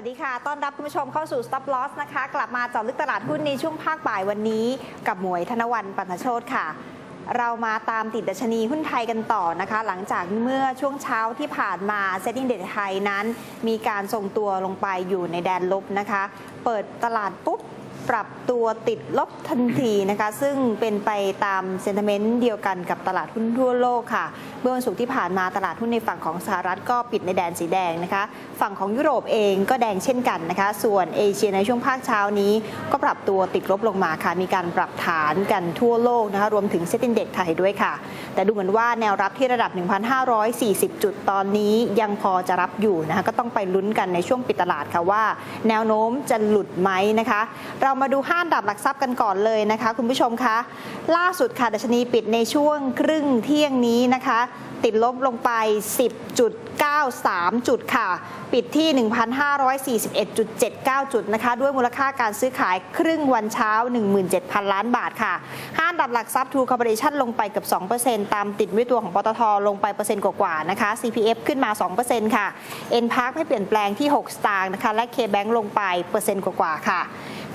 สวัสดีค่ะ ต้อนรับคุณผู้ชมเข้าสู่ Stop Loss นะคะ กลับมาเจาะลึกตลาดหุ้นในช่วงภาคบ่ายวันนี้ กับหมวยธนวันปันโชตค่ะ เรามาตามติดดัชนีหุ้นไทยกันต่อนะคะ หลังจากเมื่อช่วงเช้าที่ผ่านมาเซ็ตอินเด็กไทยนั้น มีการทรงตัวลงไปอยู่ในแดนลบนะคะ เปิดตลาดปุ๊บ ปรับตัวติดลบทันทีนะคะ ซึ่งเป็นไปตามเซน t เมนต์เดียวกันกับตลาดหุ้นทั่วโลกค่ะ เมื่อวันศุกร์ที่ผ่านมาตลาดหุ้นในฝั่งของสหรัฐก็ปิดในแดนสีแดงนะคะ ฝั่งของยุโรปเองก็แดงเช่นกันนะคะ ส่วนเอเชียในช่วงภาคเช้านี้ ก็ปรับตัวติดลบลงมาค่ะ มีการปรับฐานกันทั่วโลกนะคะ รวมถึงเซ็ตินเด็กไทยด้วยค่ะ แต่ดูเหมือนว่าแนวรับที่ระดับ 1,540 จุดตอนนี้ยังพอจะรับอยู่นะคะ ก็ต้องไปลุ้นกันในช่วงปิดตลาดค่ะว่า แนวโน้มจะหลุดไหมนะคะ เรามาดูห้าดับหลักทรัพย์กันก่อนเลยนะคะ คุณผู้ชมคะล่าสุดค่ะดัชนีปิดในช่วงครึ่งเที่ยงนี้นะคะ ติดลบลงไป 10.93 จุดค่ะ ปิดที่ 1,541.79 จุดนะคะ ด้วยมูลค่าการซื้อขายครึ่งวันเช้า 17,000 ล้านบาทค่ะห้าอันดับหลักทรัพย์ทูคอร์ปอเรชั่นลงไปเกือบ 2%ตามติดด้วยตัวของปตทลงไปเปอร์เซ็นต์กว่าๆนะคะ CPF ขึ้นมา 2%ค่ะ N Park ไม่เปลี่ยนแปลงที่ 6 สตางค์นะคะ และ K-Bank ลงไปเปอร์เซ็นต์กว่าๆค่ะ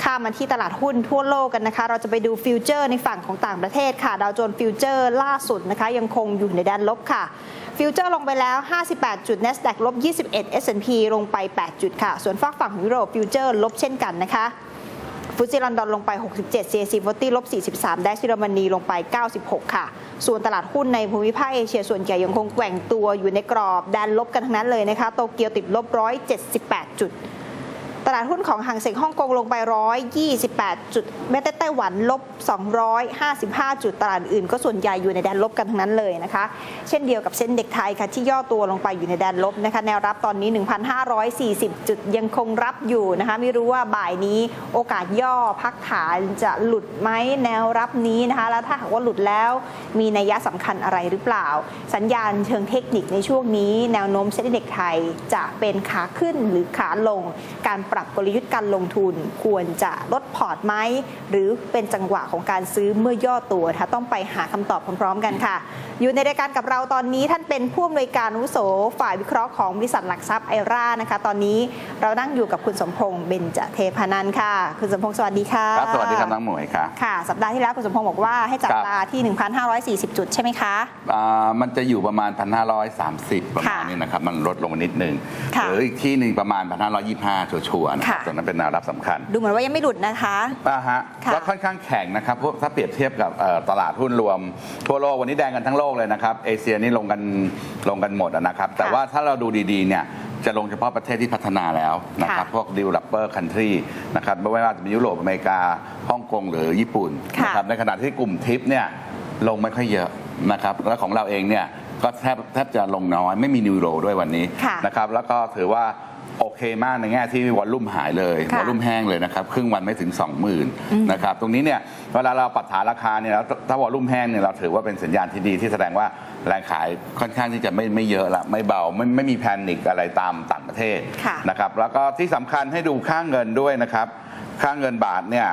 ข้ามมาที่ตลาดหุ้นทั่วโลกกันนะคะ เราจะไปดูฟิวเจอร์ในฝั่งของต่างประเทศค่ะ ดาวโจนส์ฟิวเจอร์ล่าสุดนะคะยังคงอยู่ในแดนลบค่ะฟิวเจอร์ลงไปแล้ว 58 จุด NASDAQ ลบ 21 S&P ลงไป 8 จุดค่ะ ส่วนฝากฝั่งยุโรปฟิวเจอร์ลบเช่นกันนะคะฟุตซีลอนดอนลงไป 67 CAC 40ลบ 43ดัชเยอรมนีลงไป 96 ค่ะ ส่วนตลาดหุ้นในภูมิภาคเอเชียส่วนใหญ่ยังคงแกว่งตัวอยู่ในกรอบแดนลบกันทั้งนั้นเลยนะคะ โตเกียวติดลบ 178 จุด ตลาดหุ้นของห่างเซ็งฮ่องกงลงไป 128 จุดแม้แต่ไต้หวันลบ 255 จุดตลาดอื่นก็ส่วนใหญ่อยู่ในแดนลบกันทั้งนั้นเลยนะคะ เช่นเดียวกับเส้นเด็กไทยค่ะที่ย่อตัวลงไปอยู่ในแดนลบนะคะแนวรับตอนนี้ 1,540 จุดยังคงรับอยู่นะคะไม่รู้ว่าบ่ายนี้โอกาสย่อพักฐานจะหลุดไหมแนวรับนี้นะคะแล้วถ้าหากว่าหลุดแล้วมีนัยยะสำคัญอะไรหรือเปล่า สัญญาณเชิงเทคนิคในช่วงนี้ แนวโน้มเซ็นเด็กไทยจะเป็นขาขึ้นหรือขาลงการปรับกลยุทธ์การลงทุน ควรจะลดพอร์ตไหมหรือเป็นจังหวะของการซื้อเมื่อย่อตัวนะคะต้องไปหาคำตอบพร้อมๆ กันค่ะ อยู่ในรายการกับเราตอนนี้ท่านเป็นผู้อำนวยการอาวุโสฝ่ายวิเคราะห์ของบริษัทหลักทรัพย์ไอร่านะคะตอนนี้เรานั่งอยู่กับคุณสมพงษ์เบญจเทพานันท์ค่ะ คุณสมพงษ์สวัสดีค่ะครับสวัสดีครับน้องหมวยครับค่ะสัปดาห์ที่แล้วคุณสมพงษ์บอกว่าให้จับครับตาที่ 1,540 จุดใช่ไหมคะอ่ามันจะอยู่ประมาณ 1,530 ประมาณค่ะนี้นะครับมันลดลงมานิดนึงค่ะหรืออีกที่หนึ่งประมาณ 1,525ชัวร์ๆนะครับค่ะตรงนั้นเป็นแนวรับสำคัญ ดูเหมือนว่ายังไม่หลุดนะคะอ่าฮะค่ะก็ค่อนข้างแข็งนะครับเพราะถ้าเปรียบเทียบกับเอ่อตลาดหุ้นรวมทั่วโลกวันนี้แดงกันทั้งโลกเลยนะครับเอเชียนี่ลงกันลงกันหมดอะนะครับ แต่ว่าถ้าเราดูดีๆเนี่ยจะลงเฉพาะประเทศที่พัฒนาแล้วนะครับค่ะพวก developer country นะครับไม่ว่าจะเป็นยุโรปอเมริกาฮ่องกงหรือญี่ปุ่นค่ะนะครับในขณะที่กลุ่มทิปเนี่ยลงไม่ค่อยเยอะนะครับแล้วของเราเองเนี่ยก็แทบแทบจะลงน้อยไม่มีนิวโรด้วยวันนี้ค่ะนะครับแล้วก็ถือว่า โอเคมากในแง่ที่วอลลุ่มหายเลยค่ะวอลลุ่มแห้งเลยนะครับครึ่งวันไม่ถึง 20,000นะครับตรงนี้เนี่ยเวลาเราปรับฐานราคาเนี่ยแล้วถ้าวอลลุ่มแห้งเนี่ยเราถือว่าเป็นสัญญาณที่ดีที่แสดงว่าแรงขายค่อนข้างที่จะไม่ไม่เยอะละไม่เบาไม่ไม่มีแพนิคอะไรตามต่างประเทศค่ะนะครับแล้วก็ที่สำคัญให้ดูค่าเงินด้วยนะครับค่าเงินบาทเนี่ย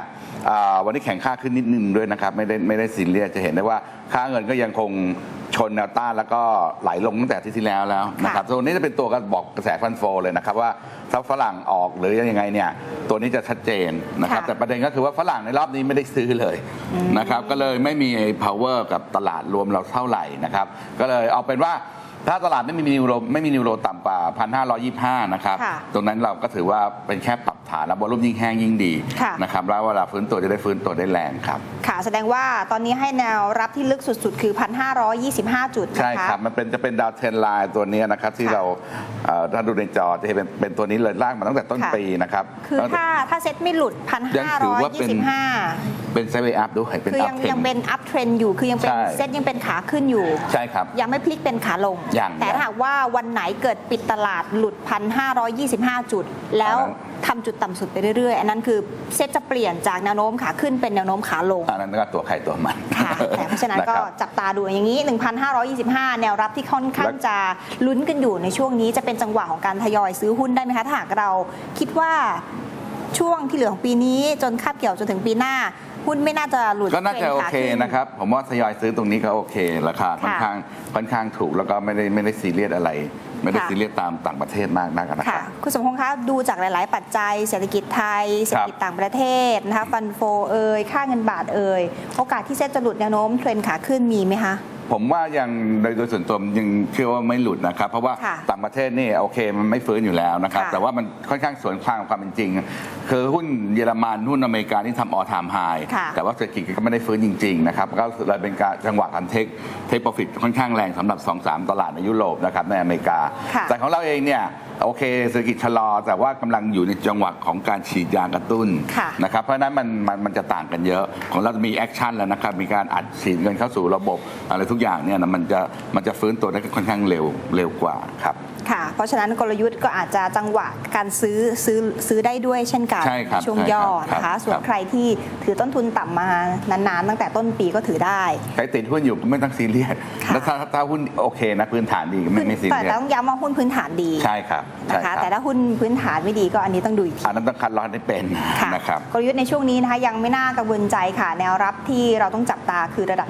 อ่าวันนี้แข็งค่าขึ้นนิดนึงด้วยนะครับไม่ได้ไม่ได้ซีเรียสจะเห็นได้ว่าค่าเงินก็ยังคง ชนแนวต้านแล้วก็ไหลลงตั้งแต่อาที่ที่แล้วแล้วนะครับตัวนี้จะเป็นตัวกระบอกกระแสฟันโฟเลยนะครับว่าถ้าฝรั่งออกหรือยังไงเนี่ยตัวนี้จะชัดเจนนะครับค่ะแต่ประเด็นก็คือว่าฝรั่งในรอบนี้ไม่ได้ซื้อเลยนะครับก็เลยไม่มี power กับตลาดรวมเราเท่าไหร่นะครับ ก็เลยเอาเป็นว่าถ้าตลาดไม่มีนิวโรไม่มีนิวโรต่ำกว่า 1,525 นะครับค่ะตรงนั้นเราก็ถือว่าเป็นแค่ปรับ ฐานแล้ววอลลุ่มยิ่งแห้งยิ่งดีค่ะนะครับแล้วเวลาฟื้นตัวจะได้ฟื้นตัวได้แรงครับค่ะแสดงว่าตอนนี้ให้แนวรับที่ลึกสุดๆ คือ 1,525 จุดนะคะใช่ครับ มันเป็นจะเป็นดาวเทนไลน์ตัวเนี้ยนะครับ ที่ค่ะเราเอ่อถ้าดูในจอจะเห็นเป็นเป็นตัวนี้เลยลากมาตั้งแต่ต้นค่ะปีนะครับ คือตั้งแต่ถ้าถ้าเซ็ตไม่หลุดยังถือว่าเป็น1,525 เป็นไซเวอัพด้วยเป็นคืออัยัพงเทนยังเป็นอัพเทรนอยู่คือยังเป็นใช่เซ็ตยังเป็นขาขึ้นอยู่ใช่ครับยังไม่พลิกเป็นขาลงยังแต่ยังถ้าหากว่าวันไหนเกิดปิดตลาดหลุด 1,525 จุดแล้วอันนั้น ทำจุดต่ำสุดไปเรื่อยๆ อันนั้นคือเซ็ตจะเปลี่ยนจากแนวโน้มขาขึ้นเป็นแนวโน้มขาลงอันนั้นก็ตัวใครตัวมันค่ะแต่เพราะฉะนั้นก็ครับจับตาดูอย่างนี้ 1,525 แนวรับที่ค่อนข้างแล้วจะลุ้นกันอยู่ในช่วงนี้จะเป็นจังหวะของการทยอยซื้อหุ้นได้ไหมคะถ้าหากเราคิดว่าช่วงที่เหลือของปีนี้จนคาบเกี่ยวจนถึงปีหน้าหุ้นไม่น่าจะหลุดก็น่าจะทรโอนขาเคขึ้นะครับ ผมว่าทยอยซื้อตรงนี้ก็โอเค ราคาค่อนค่ะข้างค่อนข้างถูกแล้วก็ไม่ได้ไม่ได้ซีเรียสอะไร ไม่ได้ค่ะซีเรียสตามต่างประเทศมากนักนะคค่ะรับคุณสมพงษ์คะดูจากหลาย ๆ ปัจจัยเศรษฐกิจไทยเศรษฐกิจต่างประเทศนะคะฟันโฟเอ่ยค่าเงินบาทเอ่ยโอกาสที่เซ็ตจะหลุดแนวโน้มเทรนขาขึ้นมีไหมคะ ผมว่ายังโดยโดยส่วนตัวยังเชื่อว่าไม่หลุดนะครับ เพราะว่าค่ะต่างประเทศนี่โอเคมันไม่ฟื้นอยู่แล้วนะครับค่ะแต่ว่ามันค่อนข้างสวนทางกับความเป็นจริง คือหุ้นเยอรมันหุ้นอเมริกาที่ทำออทามไฮค่ะแต่ว่าเศรษฐกิจก็ไม่ได้ฟื้นจริงๆนะครับก็เลยเป็นการจังหวะการเทคเทคโปรฟิตค่อนข้างแรงสำหรับ 2-3 ตลาดในยุโรปนะครับในอเมริกาค่ะแต่ของเราเองเนี่ย โอเคเศรษฐกิจชะลอแต่ว่ากำลังอยู่ในจังหวะของการฉีดยากระตุ้นค่ะนะครับเพราะฉะนั้นมันมันมันจะต่างกันเยอะของเราจะมีแอคชั่นแล้วนะครับมีการอัดฉีดเงินเข้าสู่ระบบอะไรทุกอย่างเนี่ยนะมันจะมันจะฟื้นตัวได้ค่อนข้างเร็วเร็วกว่าครับ ค่ะ เพราะฉะนั้นกลยุทธ์ก็อาจจะจังหวะการซื้อซื้อซื้อได้ด้วยเช่นกันใช่ครับช่วงใช่ย่อครับนะคะครับส่วนใครที่ถือต้นทุนต่ำมานานๆ ตั้งแต่ต้นปีก็ถือได้ ใครติดหุ้นอยู่ก็ไม่ต้องซีเรียสค่ะ แล้วถ้าถ้าหุ้นโอเคนะพื้นฐานดีก็ไม่ไม่ซีแต่เรียสต้องย้ำว่าหุ้นพื้นฐานดีใช่ครับใช่นะคคะรับแต่ถ้าหุ้นพื้นฐานไม่ดีก็อันนี้ต้องดูอีกที อันนั้นต้องคัดลอตให้เป็นค่ะนะครับ กลยุทธ์ในช่วงนี้นะคะยังไม่น่ากังวลใจค่ะ แนวรับที่เราต้องจับตาคือระดับ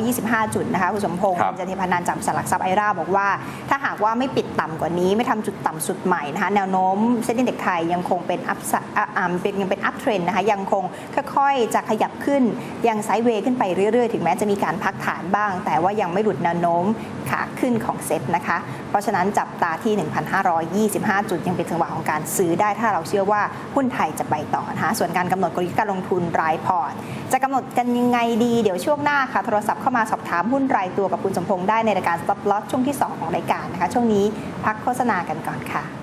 1,525 จุดนะคะคุณสมพงษ์ครับจันทิพนันจากบริษัทหลักทรัพย์ไอราบอกว่า ถ้าหากว่าไม่ปิดต่ำกว่านี้ไม่ทำจุดต่ำสุดใหม่นะคะแนวโน้มเซ็นดิ้งเด็กไทยยังคงเป็นอัพเป็นยังเป็นอัพเทรนนะคะยังคงค่อยๆจะขยับขึ้นยังไซด์เวย์ขึ้นไปเรื่อยๆ ถึงแม้จะมีการพักฐานบ้าง แต่ว่ายังไม่หลุดแนวโน้มขาขึ้นของเซ็ตนะคะ เพราะฉะนั้นจับตาที่ 1,525 จุดยังเป็นจังหวะของการซื้อได้ถ้าเราเชื่อว่าหุ้นไทยจะไปต่อนะคะส่วนการกำหนดกลยุทธ์การลงทุนรายพอร์ต จะกำหนดกันยังไงดีเดี๋ยวช่วงหน้าค่ะโทรศัพท์เข้ามาสอบถามหุ้นรายตัวกับคุณสมพงษ์ได้ในรายการ Stop Loss ช่วงที่ 2 ของรายการนะคะช่วงนี้พักักโฆษณากันก่อนค่ะ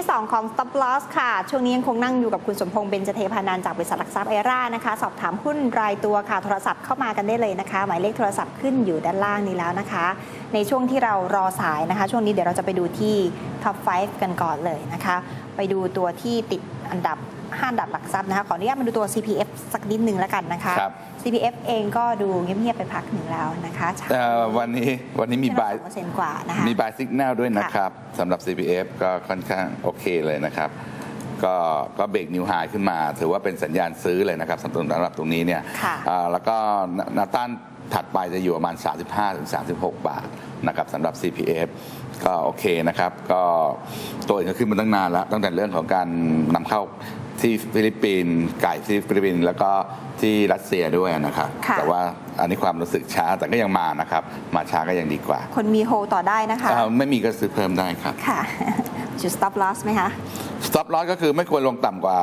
ที่ 2 ของ Stop Loss ค่ะ ช่วงนี้ยังคงนั่งอยู่กับคุณสมพงษ์เบญจเทพานันจากบริษัทหลักทรัพย์ไอร่านะคะ สอบถามหุ้นรายตัวค่ะ โทรศัพท์เข้ามากันได้เลยนะคะ หมายเลขโทรศัพท์ขึ้นอยู่ด้านล่างนี้แล้วนะคะ ในช่วงที่เรารอสายนะคะ ช่วงนี้เดี๋ยวเราจะไปดูที่ Top 5 กันก่อนเลยนะคะ ไปดูตัวที่ติดอันดับ 5อันดับหลักทรัพย์นะคะขออนุญาตมาดูตัว CPF สักนิดหนึ่งแล้วกันนะคะ ครับ CPF เองก็ดูเงียบๆไปพักหนึ่งแล้วนะคะเอ่อวันนี้วันนี้มีบาย เปอร์เซ็นต์กว่านะคะ มีบายสิกแนลด้วยนะครับสำหรับ CPF ก็ค่อนข้างโอเคเลยนะครับ ก็ก็เบรกนิวไฮขึ้นมา ถือว่าเป็นสัญญาณซื้อเลยนะครับสำหรับตรงนี้เนี่ยค่ะอ่าแล้วก็แนาต้านถัดไปจะอยู่ประมาณ 35-36 บาทนะครับสำหรับ CPF ก็โอเคนะครับ ก็ตัวอื่นก็ขึ้นมาตั้งนานแล้ว ตั้งแต่เรื่องของการนำเข้า ที่ฟิลิปปินส์ไก่ที่ฟิลิปปินส์แล้วก็ ที่รัสเซียด้วยนะครับ ค่ะ แต่ว่าอันนี้ความรู้สึกช้าแต่ก็ยังมานะครับ มาช้าก็ยังดีกว่าคนมีโฮต่อได้นะคะ เอ่อไม่มีก็ซื้อเพิ่มได้ครับ ค่ะ จุด stop loss ไหมคะ stop loss ก็คือไม่ควรลงต่ำกว่า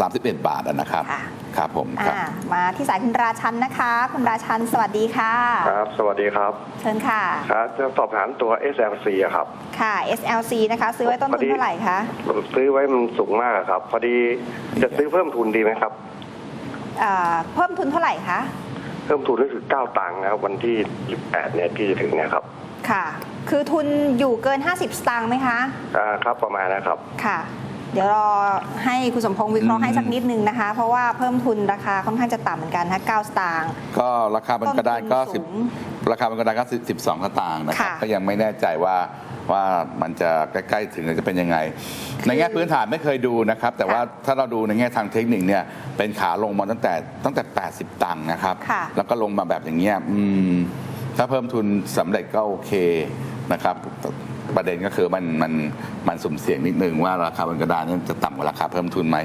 31 บาทอะนะครับ ค่ะ ครับผมครับ อ่ามาที่สายคุณราชันนะคะ คุณราชันสวัสดีค่ะ ครับ สวัสดีครับเชิญค่ะ ครับจะสอบถามตัว SLC อะครับ ค่ะ SLC นะคะ ซื้อไว้ต้นทุนเท่าไหร่คะผมซื้อไว้มันสูงมากอะครับ พอดีจะซื้อเพิ่มทุนดีไหมครับ เอ่อเพิ่มทุนเท่าไหร่คะ เพิ่มทุนรู้สึก9ตังค์นะครับวันที่18เนี่ยที่จะถึงเนี่ยครับค่ะ คือทุนอยู่เกิน 50 สตางค์ไหมคะ อ่าครับประมาณนะครับ ค่ะ เดี๋ยวรอให้คุณสมพงษ์วิเคราะห์อืมให้สักนิดนึงนะคะ เพราะว่าเพิ่มทุนราคาค่อนข้างจะต่ำเหมือนกันนะคะ9สตางค์ ก็ราคาบนกระดานก็ต้นทุนสูง10ราคาบนกระดานก็10 12สตางค์นะครับค่ะ ก็ยังไม่แน่ใจว่า ว่ามันจะใกล้ๆถึงหรือจะเป็นยังไง ในแง่พื้นฐานไม่เคยดูนะครับ แต่ว่าถ้าเราดูในแง่ทางเทคนิคเนี่ยเป็นขาลงมาตั้งแต่ตั้งแต่ 80 ตังค์นะครับค่ะแล้วก็ลงมาแบบอย่างเงี้ยอืมถ้าเพิ่มทุนสำเร็จก็โอเคนะครับประเด็นก็คือมันมันมันสุ่มเสี่ยงนิดนึงว่าราคาบนกระดานเนี่ยจะต่ำกว่าราคาเพิ่มทุนไหม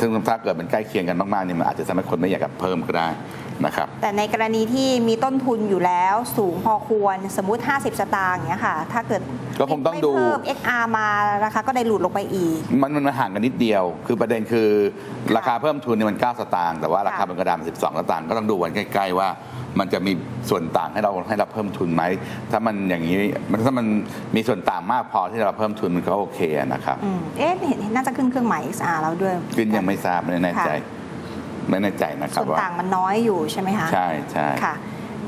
ซึ่งถ้าเกิดมันใกล้เคียงกันมากๆเนี่ยมันอาจจะทำให้คนไม่อยากจะเพิ่มก็ได้ นะครับ แต่ในกรณีที่มีต้นทุนอยู่แล้วสูงพอควรสมมุติ 50 สตางค์อย่างเงี้ยค่ะ ถ้าเกิดก็คงต้องไม่ดู เพิ่ม XR มาราคาก็ได้หลุดลงไปอีก มันมันห่างกันนิดเดียว คือประเด็นคือราคาเพิ่มทุนเนี่ยมัน 9 สตางค์แต่ว่าราคาค่ะบนกระดานมัน12 สตางค์ก็ต้องดูวันใกล้ ๆ ว่า มันจะมีส่วนต่างให้เราให้เราเพิ่มทุนไหม ถ้ามันอย่างนี้มันถ้ามันมีส่วนต่างมากพอที่เราเพิ่มทุนมันก็โอเคนะครับ อืมเอ๊ะเห็นเห็นน่าจะขึ้นเครื่องหมาย XR แล้วด้วย ขึ้นยังไม่ทราบไม่แน่ใจ ค่ะ ไม่แน่ใจนะครับส่วนว่าต่างมันน้อยอยู่ใช่ไหมคะใช่ใช่ค่ะ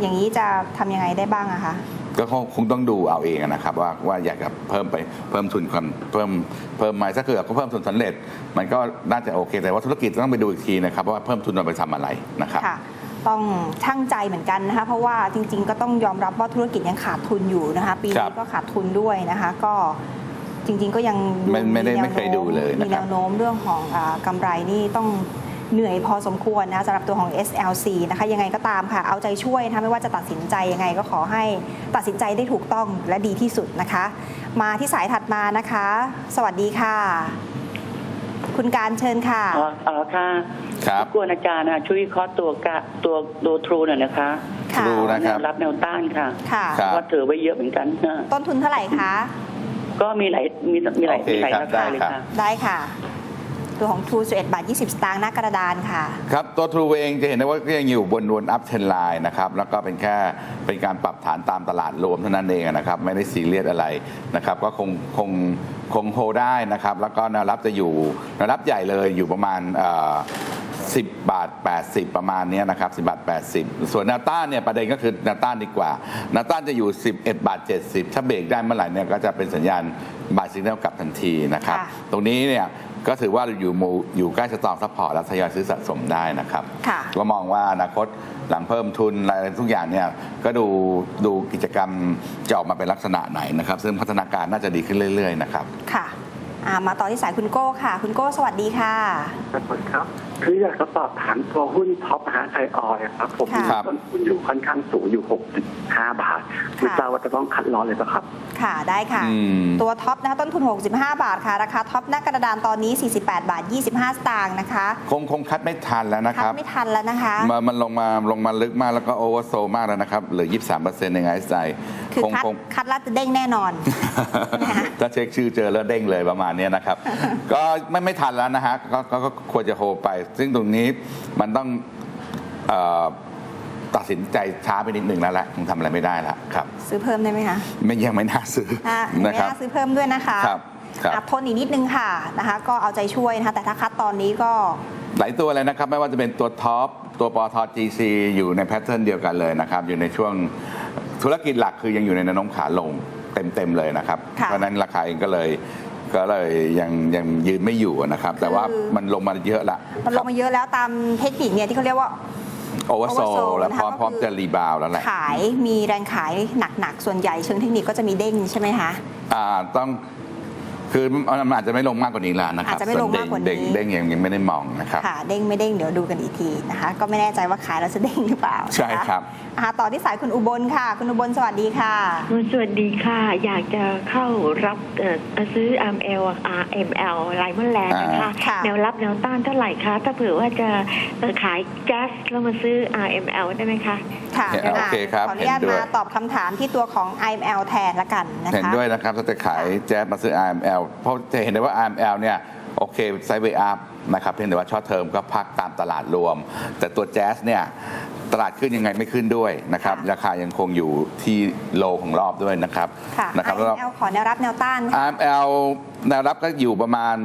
อย่างนี้จะทำยังไงได้บ้างอะคะก็คงคงต้องดูเอาเองนะครับว่าว่าอยากจะเพิ่มไปเพิ่มทุนความเพิ่มเพิ่มไหมถ้าเกิดก็เพิ่มทุนสำเร็จ มันก็น่าจะโอเค แต่ว่าธุรกิจต้องไปดูอีกทีนะครับว่าเพิ่มทุนเอาไปทำอะไรนะครับค่ะต้องช่างใจเหมือนกันนะคะเพราะว่าจริง ๆ ก็ต้องยอมรับว่าธุรกิจยังขาดทุนอยู่นะคะ ปีครันี้บก็ขาดทุนด้วยนะคะก็จจริง ๆ ก็ยังไม่ไม่ได้แนวโน้ไม่เคยดูเลยนะครับมีแนวโน้มเรื่องของอากำไรนี่ต้อง เหนื่อยพอสมควรนะสำหรับตัวของ SLC นะคะยังไงก็ตามค่ะ เอาใจช่วยนะคะไม่ว่าจะตัดสินใจยังไงก็ขอให้ตัดสินใจได้ถูกต้องและดีที่สุดนะคะ มาที่สายถัดมานะคะ สวัสดีค่ะ คุณการเชิญค่ะอ๋ออ๋อค่ะครับกวนอาจารย์นะช่วยวิเคราะห์ตัวกะตัวตัวทรูหน่อยนะคะค่ะ True นะแนวรับแนวต้านค่ะค่ะครับว่าถือไว้เยอะเหมือนกันนะต้นทุนเท่าไหร่คะก็มีหลายมีมีหลายโอเคมีหลายครับราคาเลยได้ครับค่ะได้ค่ะ ตัวของ True 11บาท20 สตางค์หน้ากระดานค่ะ ครับ ตัวทรูเองจะเห็นได้ว่าก็ยังอยู่บนวนอัพเทนไลน์นะครับ แล้วก็เป็นแค่เป็นการปรับฐานตามตลาดรวมเท่านั้นเองนะครับ ไม่ได้ซีเรียสอะไรนะครับ ก็คงคงคงโฮได้นะครับ แล้วก็แนวรับจะอยู่แนวรับใหญ่เลยอยู่ประมาณเอ่อ10 บาท 80 ประมาณเนี้ยนะครับ 10 บาท 80 ส่วนแนวต้านเนี่ยประเด็นก็คือแนวต้านดีกว่าแนวต้านจะอยู่ 11 บาท 70 ถ้าเบรกได้เมื่อไหร่เนี่ยก็จะเป็นสัญญาณบายสิงเนลกลับทันทีนะครับค่ะตรงนี้เนี่ย ก็ถือว่าอยู่หมู่อยู่ใกล้สตองซัพพอร์ตและทยอยซื้อสะสมได้นะครับค่ะก็มองว่าอนาคตหลังเพิ่มทุนอะไรทุกอย่างเนี่ยก็ดูดูกิจกรรมจะออกมาเป็นลักษณะไหนนะครับ ซึ่งพัฒนาการน่าจะดีขึ้นเรื่อย ๆ นะครับ ค่ะอ่ามาต่อที่สายคุณโก้ค่ะ คุณโก้สวัสดีค่ะครับ คืออยากจะสอบถามตัวหุ้นท็อปฮะไทยออยล์ครับ ผมมีครับต้นทุนอยู่ค่อนข้างสูงอยู่ 6.5 บาทไม่ทราบว่าจะต้องคัดลอสเลยปะครับ ค่ะได้ค่ะ อืม ตัวท็อปนะคะต้นทุน 65 บาทค่ะ ราคาท็อปหน้ากระดานตอนนี้ 48 บาท 25 สตางค์นะคะคงคงคัดไม่ทันแล้วนะคคัดรับ ไม่ทันแล้วนะคะมามันลงมาลงมาลึกมากแล้วก็โอเวอร์โซมากแล้วนะครับเหลือ 23%ในไงไซคือคงคัดคง คัดแล้วจะเด้งแน่นอน นะคะถ้าเช็คชื่อเจอแล้วเด้งเลยประมาณเนี้ยนะครับ ก็ไม่ไม่ทันแล้วนะฮะก็ก็ก็ควรจะโฮไปซึ่งตรงนี้มันต้องเอ่อตัดสินใจช้าไปนิดหนึ่งแล้วแหละคงทำอะไรไม่ได้แล้วครับ ซื้อเพิ่มได้ไหมคะไม่ยังไม่น่าซื้ออ่าไม่นะครับ น่าซื้อเพิ่มด้วยนะคะครับครับ อะทนอีกนิดนึงค่ะนะคะ ก็เอาใจช่วยนะคะ แต่ถ้าคัดตอนนี้ก็ หลายตัวเลยนะครับ ไม่ว่าจะเป็นตัวท็อป ตัวปอท GC อยู่ในแพทเทิร์นเดียวกันเลยนะครับ อยู่ในช่วงธุรกิจหลักคือยังอยู่ในแนวโน้มขาลงเต็ม ๆ เลยนะครับ ค่ะ เพราะฉะนั้นราคาเองก็เลย ก็เลยยังยังยืนไม่อยู่นะครับ แต่ว่ามันลงมาเยอะละมันลงมาเยอะแล้วตามเทคนิคเนี่ยที่เขาเรียกว่าโอเวอร์โซ oversold แล้วพร้อมนะคะพร้อมก็คือจะรีบาวด์แล้วแหละขายมีแรงขายหนักๆ ส่วนใหญ่เชิงเทคนิคก็จะมีเด้งใช่ไหมคะอ่าต้อง คือมันอาจจะไม่ลงมากกว่านี้แล้วนะครับอาจจะไม่ลงมากกว่านี้เด้งเด้งเด้งยังยังไม่ได้มองนะครับค่ะเด้งไม่เด้งเดี๋ยวดูกันอีกทีนะคะ ก็ไม่แน่ใจว่าขายแล้วจะเด้งหรือเปล่านะะใช่ครับอ่าต่อที่สายคุณอุบลค่ะ คุณอุบลสวัสดีค่ะสวัสดีค่ะ อยากจะเข้ารับเอ่อซื้อ RML RML ไลมอนแลนด์นะคะค่ะแนวรับแนวต้านเท่าไหร่คะถ้าเผื่อว่าจะเอ่อขายแก๊สแล้วมาซื้อ RML ได้ไหมคะค่ะโอเคครับขออนุญาตเห็นด้วยมาตอบคำถามที่ตัวของ IML แทนละกันนะคะเห็นด้วยนะครับถ้าจะขายแจ๊สมาซื้อ IML เพราะจะเห็นได้ว่า IML เนี่ยโอเคไซด์เวย์อัพนะครับเพียงแต่ว่าช็อตเทอมก็พักตามตลาดรวม แต่ตัวแจ๊สเนี่ยตลาดขึ้นยังไงไม่ขึ้นด้วยนะครับค่ะราคายังคงอยู่ที่โลของรอบด้วยนะครับค่ะนะครับแล้ว IML ขอแนวรับแนวต้านค่ะ IML แนวรับก็อยู่ประมาณ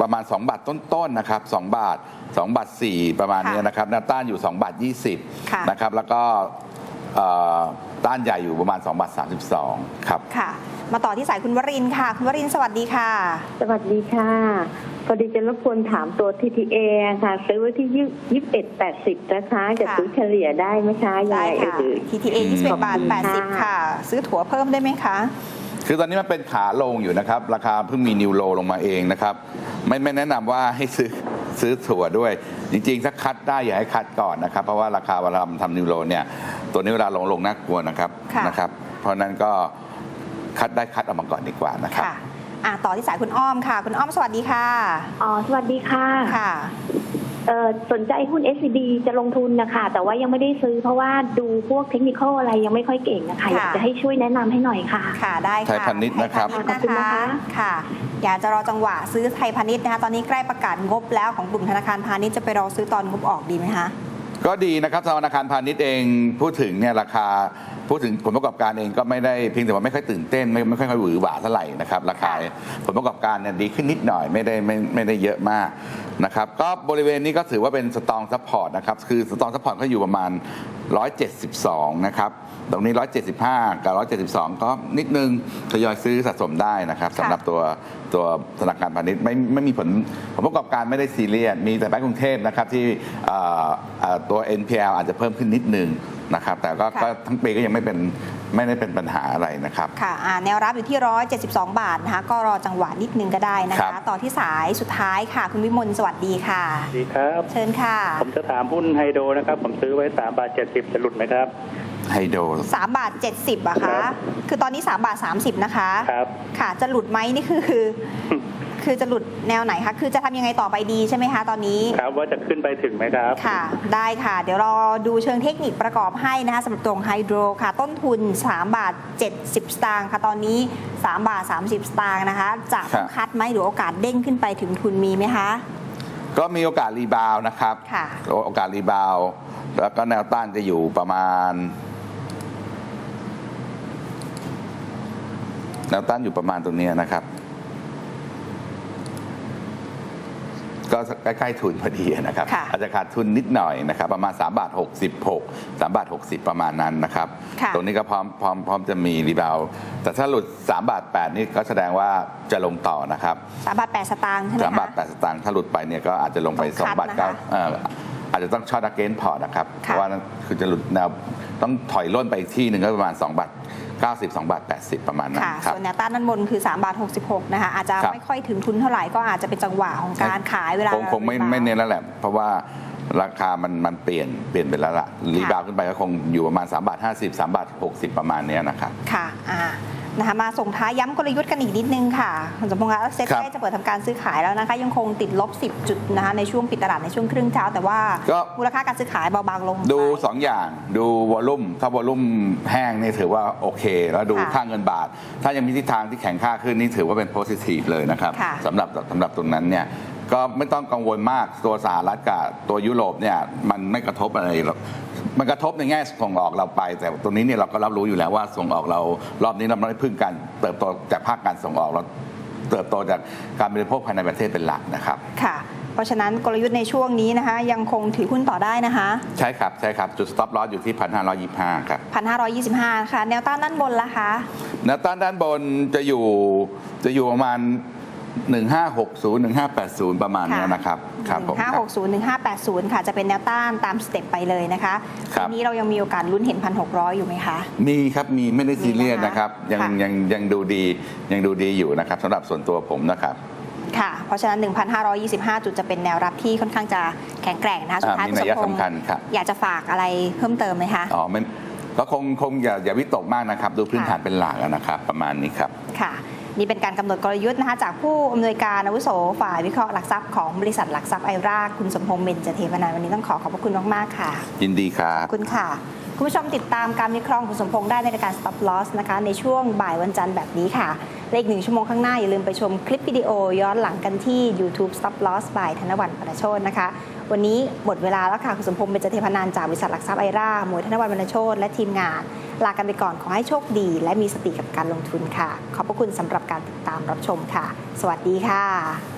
ประมาณ 2 บาทต้นๆนะครับ2บาท 2 บาท 4 ประมาณเนี้ยนะครับแนวต้านอยู่ 2 บาทค่ะ20นะครับแล้วก็เอ่อต้านใหญ่อยู่ประมาณ2บาท32 ครับค่ะ มาต่อที่สายคุณวรินทร์ค่ะ คุณวรินทร์สวัสดีค่ะ สวัสดีค่ะพอดีจะรบกวนถามตัว TTA ค่ะ ซื้อไว้ที่ยี่สิบเอ็ดแปดสิบนะคะจะค่ะซื้อเฉลี่ยได้ไหมคะยังได้ไงค่ะเอ่ย TTA 21บาท80ค่ะ ซื้อถั่วเพิ่มได้ไหมคะคือตอนนี้มันเป็นขาลงอยู่นะครับ ราคาเพิ่งมีนิวโลลงมาเองนะครับ ไม่ไม่แนะนำว่าให้ซื้อซื้อถั่วด้วย จริงๆถ้าคัดได้อย่าให้คัดก่อนนะครับ เพราะว่าราคาเวลาทำนิวโลเนี่ยตัวนี้เวลาลงลงน่ากลัวนะครับค่ะนะครับ เพราะฉะนั้นก็ คัดได้คัดออกมาก่อนดีกว่านะครับค่ะอะต่อที่สายคุณอ้อมค่ะ คุณอ้อมสวัสดีค่ะ อ๋อ สวัสดีค่ะ ค่ะเอ่อสนใจหุ้น SCB จะลงทุนนะคะแต่ว่ายังไม่ได้ซื้อเพราะว่าดูพวกเทคนิคอะไรยังไม่ค่อยเก่งนะคะค่ะอยากจะให้ช่วยแนะนำให้หน่อยค่ะ ค่ะได้ค่ะไทยพาณิชย์นะครับไทยพาณิชย์ขอบคุณนะนะคะคะค่ะ อยากจะรอจังหวะซื้อไทยพาณิชย์นะคะตอนนี้ใกล้ประกาศงบแล้วของกลุ่มธนาคารพาณิชย์จะไปรอซื้อตอนงบออกดีไหมคะก็ดีนะครับธนาคารพาณิชย์เองพูดถึงเนี่ยราคา พูดถึงผลประกอบการเองก็ไม่ได้เพียงแต่ว่าไม่ค่อยตื่นเต้นไม่ไม่ค่อยหวือหวาเท่าไหร่นะครับราคาผลประกอบการเนี่ยดีขึ้นนิดหน่อยไม่ได้ไม่ไม่ได้เยอะมากนะครับก็บริเวณนี้ก็ถือว่าเป็นสตองซัพพอร์ตนะครับคือสตองซัพพอร์ตก็อยู่ประมาณ 172 นะครับตรงนี้ 175 กับ 172 ก็นิดนึงทยอยซื้อสะสมได้นะครับสำหรับตัวตัวธนาคารพาณิชย์ไม่ไม่มีผลผลประกอบการไม่ได้ซีเรียสมีแต่แบงก์กรุงเทพนะครับที่เอ่อเอ่อตัว NPL อาจจะเพิ่มขึ้นนิดนึงนะครับแต่ก็ค่ะก็ทั้งปีก็ยังไม่เป็นไม่ได้เป็นปัญหาอะไรนะครับค่ะอ่าแนวรับอยู่ที่ 172 บาทนะคะก็รอจังหวะนิดนึงก็ได้นะครัคะบต่อที่สายสุดท้ายค่ะ คุณวิมลสวัสดีค่ะดีครับ เชิญค่ะ ผมจะถามหุ้นไฮโดรนะครับ ผมซื้อไว้3บาท70 จะหลุดไหมครับ ไฮโดร3บาท70อะครัคะบคือตอนนี้3บาท30นะคะ ครับ ค่ะจะหลุดไหมนี่คือคือ คือจะหลุดแนวไหนคะ คือจะทำยังไงต่อไปดีใช่ไหมคะตอนนี้ ครับว่าจะขึ้นไปถึงไหมครับ ค่ะ ได้ค่ะ เดี๋ยวรอดูเชิงเทคนิคประกอบให้นะคะสำหรับตรงไฮโดรค่ะ ต้นทุน 3 บาท 70 สตางค์ค่ะ ตอนนี้ 3 บาท 30 สตางค์นะคะ จะต้องคัดไหมหรือโอกาสเด้งขึ้นไปถึงทุนมีไหมคะ ก็มีโอกาสรีบาวด์นะครับ ค่ะ โอกาสรีบาวด์แล้วก็แนวต้านจะอยู่ประมาณ แนวต้านอยู่ประมาณตรงเนี้ยนะครับ ก็ใกล้ๆทุนพอดีนะครับค่ะอาจจะขาดทุนนิดหน่อยนะครับ ประมาณ3บาท66 3บาท60 ประมาณนั้นนะครับค่ะตรงนี้ก็พร้อมพร้อมพร้อมจะมีรีบาวด์แต่ถ้าหลุด3บาท8นี่ก็แสดงว่าจะลงต่อนะครับ3บาท8สตางค์ใช่ไหมสามบาทคะแปดสตางค์ถ้าหลุดไปเนี่ยก็อาจจะลงไปต้องสองคัดบาทนะคะเก้าเอ่ออาจจะต้องช็อตอเกนพอร์ตนะครับ เพค่ะราะว่านั่นคือจะหลุดแนวต้องถอยร่นไปอีกที่หนึ่งก็ประมาณ2บาท 90 2บาท 80 ประมาณนั้นค่ะครับ ส่วนแนวต้านด้านบนคือ3บาท66นะคะอาจจะครับ ไม่ค่อยถึงทุนเท่าไหร่ก็อาจจะเป็นจังหวะของการขายเวลาคงคงไม่รีบาวด์ไม่เน้นแล้วแหละ เพราะว่าราคามันมันเปลี่ยนเปลี่ยนไปแล้วล่ะรีบาวด์ขึ้นไปก็คงอยู่ประมาณ3บาท50 3บาท60 ประมาณเนี้ยนะครับ ค่ะอ่า นะคะมาส่งท้ายย้ำกลยุทธ์กันอีกนิดนึงค่ะคุณสมพงษ์คะเซ็ตครับใกล้จะเปิดทำการซื้อขายแล้วนะคะ ยังคงติดลบ 10 จุดนะคะในช่วงปิดตลาดในช่วงครึ่งเช้า แต่ว่าก็มูลค่าการซื้อขายเบาบางลง ดูไป2อย่างดูวอลลุ่มถ้าวอลลุ่มแห้งนี่ถือว่าโอเค แล้วดูค่ะค่าเงินบาท ถ้ายังมีทิศทางที่แข็งค่าขึ้นนี่ถือว่าเป็นโพซิทีฟเลยนะครับค่ะสำหรับสำหรับตรงนั้นเนี่ยก็ไม่ต้องกังวลมากตัวสหรัฐกับตัวยุโรปเนี่ยมันไม่กระทบอะไรหรอก มันกระทบในแง่ส่งออกเราไป แต่ตรงนี้เนี่ยเราก็รับรู้อยู่แล้วว่าส่งออกเรารอบนี้เราไม่ได้พึ่งการเติบโตจากภาคการส่งออกเราเติบโตจากการบริโภคภายในประเทศเป็นหลักนะครับ ค่ะ เพราะฉะนั้นกลยุทธ์ในช่วงนี้นะคะ ยังคงถือหุ้นต่อได้นะคะ ใช่ครับ ใช่ครับ จุด stop loss อยู่ที่ 1,525 ครับ 1,525 ค่ะ แนวต้านด้านบนละคะ แนวต้านด้านบนจะอยู่จะอยู่ประมาณ 1560 1580 ประมาณเนี้ยนะครับครับผมครับ 1560 1580 ค่ะ จะเป็นแนวต้านตามสเต็ปไปเลยนะคะครับวันนี้เรายังมีโอกาสลุ้นเห็น 1,600 อยู่ไหมคะ มีครับมีไม่ได้ซีเรียสมีนะคะนะครับยังค่ะยังยังดูดียังดูดีอยู่นะครับสำหรับส่วนตัวผมนะครับ ค่ะ เพราะฉะนั้น 1,525 จุดจะเป็นแนวรับที่ค่อนข้างจะแข็งแกร่งนะคะสุดท้ายอ่ามีคุณสนัยมพงสำคัญครับ อยากจะฝากอะไรเพิ่มเติมไหมคะ อ๋อไม่ก็คงคงอย่าอย่าวิตกมากนะครับ ดูพื้นค่ะ ฐานเป็นหลักอะนะครับ ประมาณนี้ครับ ค่ะ นี่เป็นการกำหนดกลยุทธ์นะคะจากผู้อำนวยการอาวุโสฝ่ายวิเคราะห์หลักทรัพย์ของบริษัทหลักทรัพย์ไอราคุณสมพงษ์เบญจเทวนันท์วันนี้ต้องขอขอบพระคุณมากๆค่ะ ยินดีครัขบอบคุณค่ะ คุณผู้ชมติดตามการวิเคราะห์ของคุณสมพงษ์ได้ในรายการ Stop Loss นะคะ ในช่วงบ่ายวันจันทร์แบบนี้ค่ะและอีกหนึ่งชั่วโมงข้างหน้า อย่าลืมไปชมคลิปวิดีโอย้อนหลังกันที่ YouTube Stop Loss by ธนวัลย์ประโชนนะคะ วันนี้หมดเวลาแล้วค่ะคุณสมพงษ์เป็นจเทพนันท์จากบริษัทหลักทรัพย์ไอร่าหมวยธนวัลย์บรรณโชตและทีมงาน ลากันไปก่อนขอให้โชคดี และมีสติกับการลงทุนค่ะ ขอบพระคุณสำหรับการติดตามรับชมค่ะ สวัสดีค่ะ